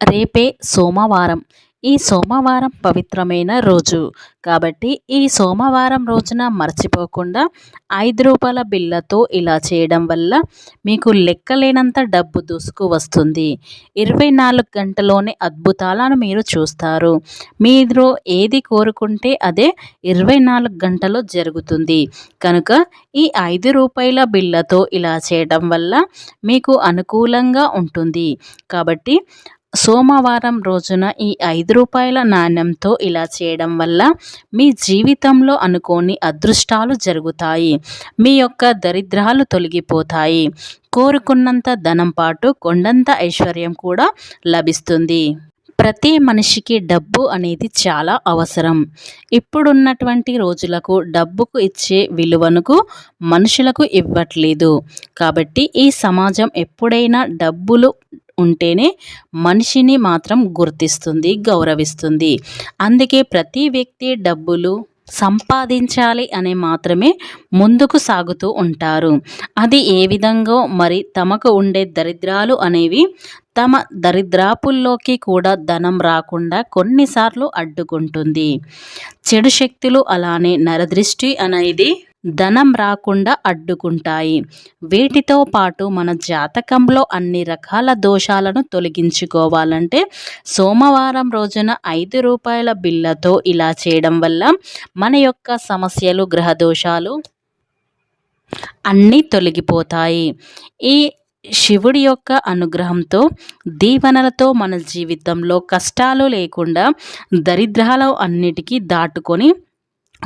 రేపే సోమవారం. ఈ సోమవారం పవిత్రమైన రోజు. కాబట్టి ఈ సోమవారం రోజున మర్చిపోకుండా ఐదు రూపాయల బిళ్ళతో ఇలా చేయడం వల్ల మీకు లెక్కలేనంత డబ్బు దూసుకు వస్తుంది. ఇరవై నాలుగు గంటలోనే అద్భుతాలను మీరు చూస్తారు. మీరు ఏది కోరుకుంటే అదే ఇరవై నాలుగు గంటలో జరుగుతుంది. కనుక ఈ ఐదు రూపాయల బిళ్ళతో ఇలా చేయడం వల్ల మీకు అనుకూలంగా ఉంటుంది. కాబట్టి సోమవారం రోజున ఈ ఐదు రూపాయల నాణ్యంతో ఇలా చేయడం వల్ల మీ జీవితంలో అనుకోని అదృష్టాలు జరుగుతాయి. మీ యొక్క దరిద్రాలు తొలగిపోతాయి. కోరుకున్నంత ధనం పాటు కొండంత ఐశ్వర్యం కూడా లభిస్తుంది. ప్రతి మనిషికి డబ్బు అనేది చాలా అవసరం. ఇప్పుడున్నటువంటి రోజులకు డబ్బుకు ఇచ్చే విలువనుకు మనుషులకు ఇవ్వట్లేదు. కాబట్టి ఈ సమాజం ఎప్పుడైనా డబ్బులు ఉంటేనే మనిషిని మాత్రం గుర్తిస్తుంది గౌరవిస్తుంది. అందుకే ప్రతి వ్యక్తి డబ్బులు సంపాదించాలి అని మాత్రమే ముందుకు సాగుతూ ఉంటారు. అది ఏ విధంగా మరి తమకు ఉండే దరిద్రాలు అనేవి తమ దరిద్రాపుల్లోకి కూడా ధనం రాకుండా కొన్నిసార్లు అడ్డుకుంటుంది. చెడు శక్తులు అలానే నరదృష్టి అనేది ధనం రాకుండా అడ్డుకుంటాయి. వీటితో పాటు మన జాతకంలో అన్ని రకాల దోషాలను తొలగించుకోవాలంటే సోమవారం రోజున ఐదు రూపాయల బిల్లతో ఇలా చేయడం వల్ల మన యొక్క సమస్యలు గ్రహ దోషాలు అన్నీ తొలగిపోతాయి. ఈ శివుడి యొక్క అనుగ్రహంతో దీవెనలతో మన జీవితంలో కష్టాలు లేకుండా దరిద్రాలు అన్నిటికీ దాటుకొని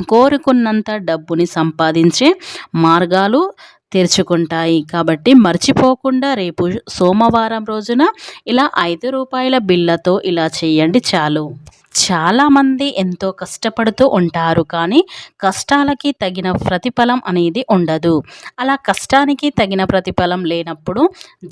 కోరుకున్నంత డబ్బుని సంపాదించే మార్గాలు తెరుచుకుంటాయి. కాబట్టి మర్చిపోకుండా రేపు సోమవారం రోజున ఇలా ఐదు రూపాయల బిళ్ళతో ఇలా చేయండి చాలు. చాలామంది ఎంతో కష్టపడుతూ ఉంటారు కానీ కష్టాలకి తగిన ప్రతిఫలం అనేది ఉండదు. అలా కష్టానికి తగిన ప్రతిఫలం లేనప్పుడు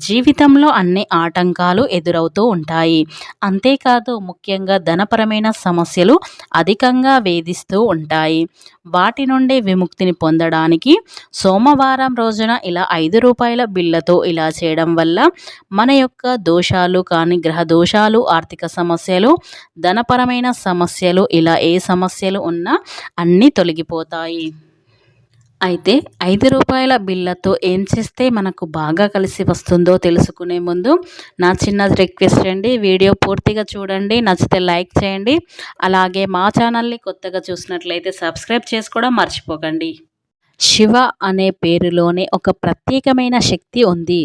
జీవితంలో అన్ని ఆటంకాలు ఎదురవుతూ ఉంటాయి. అంతేకాదు ముఖ్యంగా ధనపరమైన సమస్యలు అధికంగా వేధిస్తూ ఉంటాయి. వాటి నుండి విముక్తిని పొందడానికి సోమవారం రోజున ఇలా ఐదు రూపాయల బిళ్ళతో ఇలా చేయడం వల్ల మన యొక్క దోషాలు కానీ గ్రహ దోషాలు ఆర్థిక సమస్యలు ధనపరమైన రకమైన సమస్యలు ఇలా ఏ సమస్యలు ఉన్నా అన్నీ తొలగిపోతాయి. అయితే ఐదు రూపాయల బిల్లతో ఏం చేస్తే మనకు బాగా కలిసి వస్తుందో తెలుసుకునే ముందు నా చిన్న రిక్వెస్ట్ అండి. వీడియో పూర్తిగా చూడండి నచ్చితే లైక్ చేయండి. అలాగే మా ఛానల్ని కొత్తగా చూసినట్లయితే సబ్స్క్రైబ్ చేసుకోవడం మర్చిపోకండి. శివ అనే పేరులోనే ఒక ప్రత్యేకమైన శక్తి ఉంది.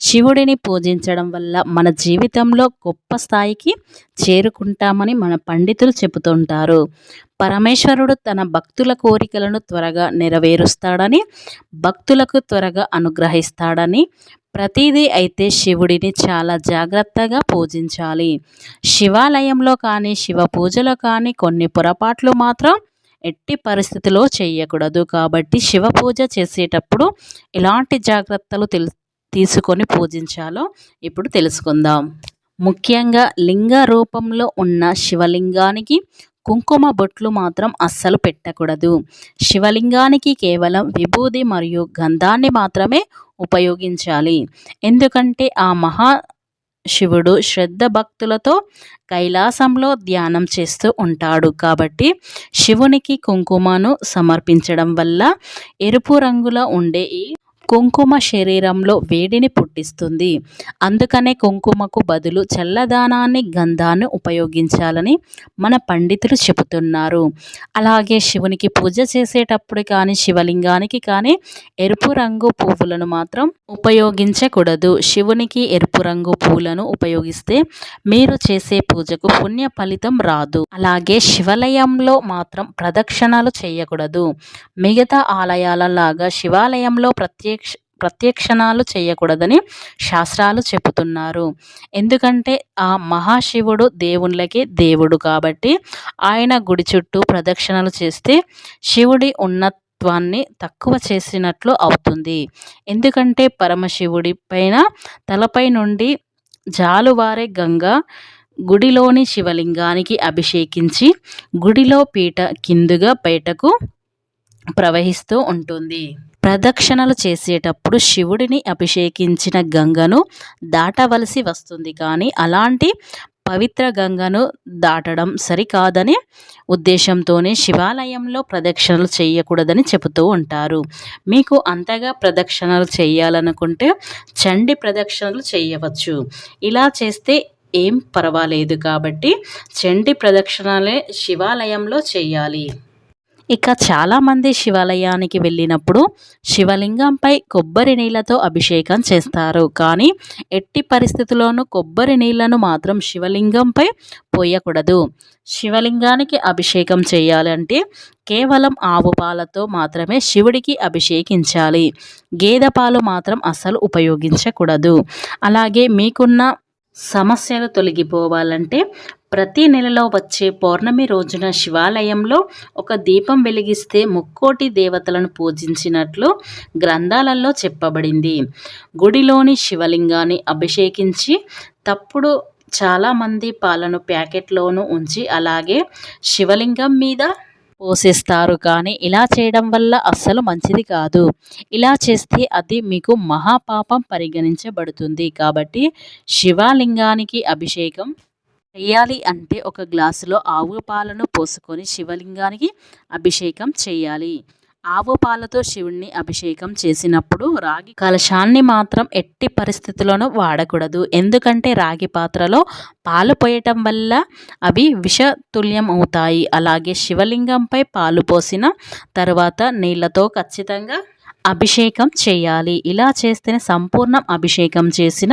శివుడిని పూజించడం వల్ల మన జీవితంలో గొప్ప స్థాయికి చేరుకుంటామని మన పండితులు చెబుతుంటారు. పరమేశ్వరుడు తన భక్తుల కోరికలను త్వరగా నెరవేరుస్తాడని భక్తులకు త్వరగా అనుగ్రహిస్తాడని ప్రతిదీ అయితే శివుడిని చాలా జాగ్రత్తగా పూజించాలి. శివాలయంలో కానీ శివ పూజలో కానీ కొన్ని పొరపాట్లు మాత్రం ఎట్టి పరిస్థితిలో చేయకూడదు. కాబట్టి శివ పూజ చేసేటప్పుడు ఎలాంటి జాగ్రత్తలు తీసుకొని పూజించాలో ఇప్పుడు తెలుసుకుందాం. ముఖ్యంగా లింగ రూపంలో ఉన్న శివలింగానికి కుంకుమ బొట్లు మాత్రం అస్సలు పెట్టకూడదు. శివలింగానికి కేవలం విభూది మరియు గంధాన్ని మాత్రమే ఉపయోగించాలి. ఎందుకంటే ఆ మహా శివుడు శ్రద్ధ భక్తులతో కైలాసంలో ధ్యానం చేస్తూ ఉంటాడు. కాబట్టి శివునికి కుంకుమను సమర్పించడం వల్ల ఎరుపు రంగులో ఉండే ఈ కుంకుమ శరీరంలో వేడిని పుట్టిస్తుంది. అందుకనే కుంకుమకు బదులు చల్లదానాన్ని గంధాన్ని ఉపయోగించాలని మన పండితులు చెబుతున్నారు. అలాగే శివునికి పూజ చేసేటప్పుడు కానీ శివలింగానికి కానీ ఎరుపు రంగు పువ్వులను మాత్రం ఉపయోగించకూడదు. శివునికి ఎరుపు రంగు పూలను ఉపయోగిస్తే మీరు చేసే పూజకు పుణ్య ఫలితం రాదు. అలాగే శివాలయంలో మాత్రం ప్రదక్షిణాలు చేయకూడదు. మిగతా ఆలయాల లాగా శివాలయంలో ప్రత్యేక ప్రత్యక్షణాలు చేయకూడదని శాస్త్రాలు చెబుతున్నారు. ఎందుకంటే ఆ మహాశివుడు దేవుళ్ళకి దేవుడు కాబట్టి ఆయన గుడి చుట్టూ ప్రదక్షిణలు చేస్తే శివుడి ఉన్నత్వాన్ని తక్కువ చేసినట్లు అవుతుంది. ఎందుకంటే పరమశివుడి పైన తలపై నుండి జాలువారే గంగ గుడిలోని శివలింగానికి అభిషేకించి గుడిలో పీట కిందుగా బయటకు ప్రవహిస్తూ ఉంటుంది. ప్రదక్షిణలు చేసేటప్పుడు శివుడిని అభిషేకించిన గంగను దాటవలసి వస్తుంది. కానీ అలాంటి పవిత్ర గంగను దాటడం సరికాదనే ఉద్దేశంతోనే శివాలయంలో ప్రదక్షిణలు చేయకూడదని చెబుతూ ఉంటారు. మీకు అంతగా ప్రదక్షిణలు చేయాలనుకుంటే చండి ప్రదక్షిణలు చేయవచ్చు. ఇలా చేస్తే ఏం పర్వాలేదు కాబట్టి చండి ప్రదక్షిణలే శివాలయంలో చేయాలి. ఇక చాలామంది శివాలయానికి వెళ్ళినప్పుడు శివలింగంపై కొబ్బరి నీళ్ళతో అభిషేకం చేస్తారు. కానీ ఎట్టి పరిస్థితుల్లోనూ కొబ్బరి నీళ్ళను మాత్రం శివలింగంపై పోయకూడదు. శివలింగానికి అభిషేకం చేయాలంటే కేవలం ఆవు పాలతో మాత్రమే శివుడికి అభిషేకించాలి. గేదె పాలు మాత్రం అస్సలు ఉపయోగించకూడదు. అలాగే మీకున్న సమస్యలు తొలగిపోవాలంటే ప్రతి నెలలో వచ్చే పౌర్ణమి రోజున శివాలయంలో ఒక దీపం వెలిగిస్తే ముక్కోటి దేవతలను పూజించినట్లు గ్రంథాలలో చెప్పబడింది. గుడిలోని శివలింగాన్ని అభిషేకించి తప్పుడు చాలామంది పాలను ప్యాకెట్లోనూ ఉంచి అలాగే శివలింగం మీద పోసేస్తారు. కానీ ఇలా చేయడం వల్ల అస్సలు మంచిది కాదు. ఇలా చేస్తే అది మీకు మహాపాపం పరిగణించబడుతుంది. కాబట్టి శివలింగానికి అభిషేకం చేయాలి అంటే ఒక గ్లాసులో ఆవు పాలను పోసుకొని శివలింగానికి అభిషేకం చేయాలి. ఆవు పాలతో శివుణ్ణి అభిషేకం చేసినప్పుడు రాగి కలశాన్ని మాత్రం ఎట్టి పరిస్థితుల్లోనూ వాడకూడదు. ఎందుకంటే రాగి పాత్రలో పాలు పోయటం వల్ల అవి విషతుల్యం అవుతాయి. అలాగే శివలింగంపై పాలు పోసిన తర్వాత నీళ్ళతో ఖచ్చితంగా అభిషేకం చేయాలి. ఇలా చేస్తేనే సంపూర్ణం అభిషేకం చేసిన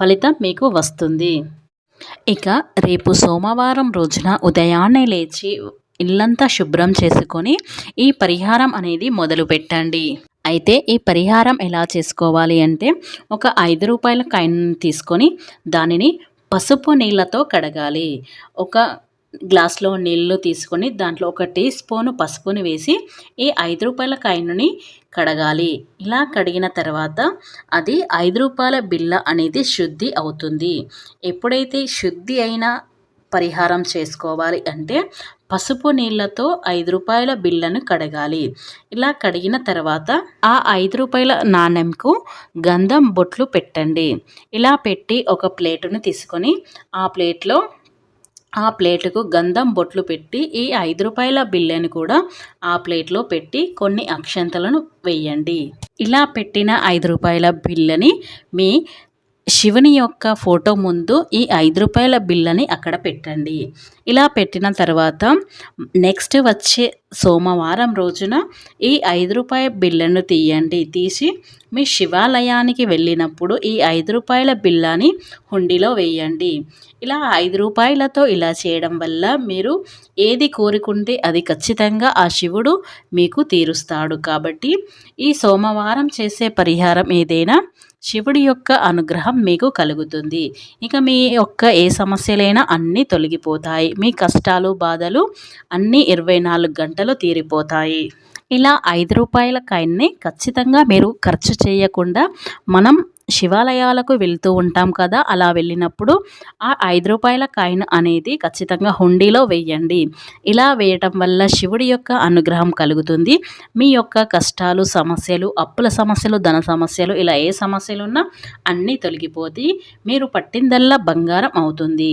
ఫలితం మీకు వస్తుంది. ఇక రేపు సోమవారం రోజున ఉదయాన్నే లేచి ఇల్లంతా శుభ్రం చేసుకొని ఈ పరిహారం అనేది మొదలు పెట్టండి. అయితే ఈ పరిహారం ఎలా చేసుకోవాలి అంటే ఒక ఐదు రూపాయల కాయిన్ తీసుకొని దానిని పసుపు నీళ్ళతో కడగాలి. ఒక గ్లాస్లో నీళ్ళు తీసుకొని దాంట్లో ఒక టీ స్పూను పసుపుని వేసి ఈ ఐదు రూపాయల కాయిన్ని కడగాలి. ఇలా కడిగిన తర్వాత అది ఐదు రూపాయల బిల్ల అనేది శుద్ధి అవుతుంది. ఎప్పుడైతే శుద్ధి అయిన పరిహారం చేసుకోవాలి అంటే పసుపు నీళ్ళతో ఐదు రూపాయల బిళ్ళను కడగాలి. ఇలా కడిగిన తర్వాత ఆ ఐదు రూపాయల నాణ్యంకు గంధం బొట్లు పెట్టండి. ఇలా పెట్టి ఒక ప్లేటును తీసుకొని ఆ ప్లేట్లో ఆ ప్లేటుకు గంధం బొట్లు పెట్టి ఈ ఐదు రూపాయల బిల్లని కూడా ఆ ప్లేట్లో పెట్టి కొన్ని అక్షంతలను వేయండి. ఇలా పెట్టిన ఐదు రూపాయల బిల్లని మీ శివుని యొక్క ఫోటో ముందు ఈ ఐదు రూపాయల బిల్లని అక్కడ పెట్టండి. ఇలా పెట్టిన తర్వాత నెక్స్ట్ వచ్చే సోమవారం రోజున ఈ ఐదు రూపాయల బిల్లను తీయండి. తీసి మీ శివాలయానికి వెళ్ళినప్పుడు ఈ ఐదు రూపాయల బిల్లని హుండీలో వేయండి. ఇలా ఐదు రూపాయలతో ఇలా చేయడం వల్ల మీరు ఏది కోరుకుంటే అది ఖచ్చితంగా ఆ శివుడు మీకు తీరుస్తాడు. కాబట్టి ఈ సోమవారం చేసే పరిహారం ఏదైనా శివుడి యొక్క అనుగ్రహం మీకు కలుగుతుంది. ఇక మీ యొక్క ఏ సమస్యలైనా అన్నీ తొలగిపోతాయి. మీ కష్టాలు బాధలు అన్నీ ఇరవై నాలుగు గంటలు తీరిపోతాయి. ఇలా ఐదు రూపాయల కాయిన్ని ఖచ్చితంగా మీరు ఖర్చు చేయకుండా మనం శివాలయాలకు వెళ్తూ ఉంటాం కదా అలా వెళ్ళినప్పుడు ఆ ఐదు రూపాయల కాయిన్ అనేది ఖచ్చితంగా హుండీలో వేయండి. ఇలా వేయటం వల్ల శివుడి యొక్క అనుగ్రహం కలుగుతుంది. మీ యొక్క కష్టాలు సమస్యలు అప్పుల సమస్యలు ధన సమస్యలు ఇలా ఏ సమస్యలు ఉన్నా అన్నీ తొలగిపోతే మీరు పట్టిందల్లా బంగారం అవుతుంది.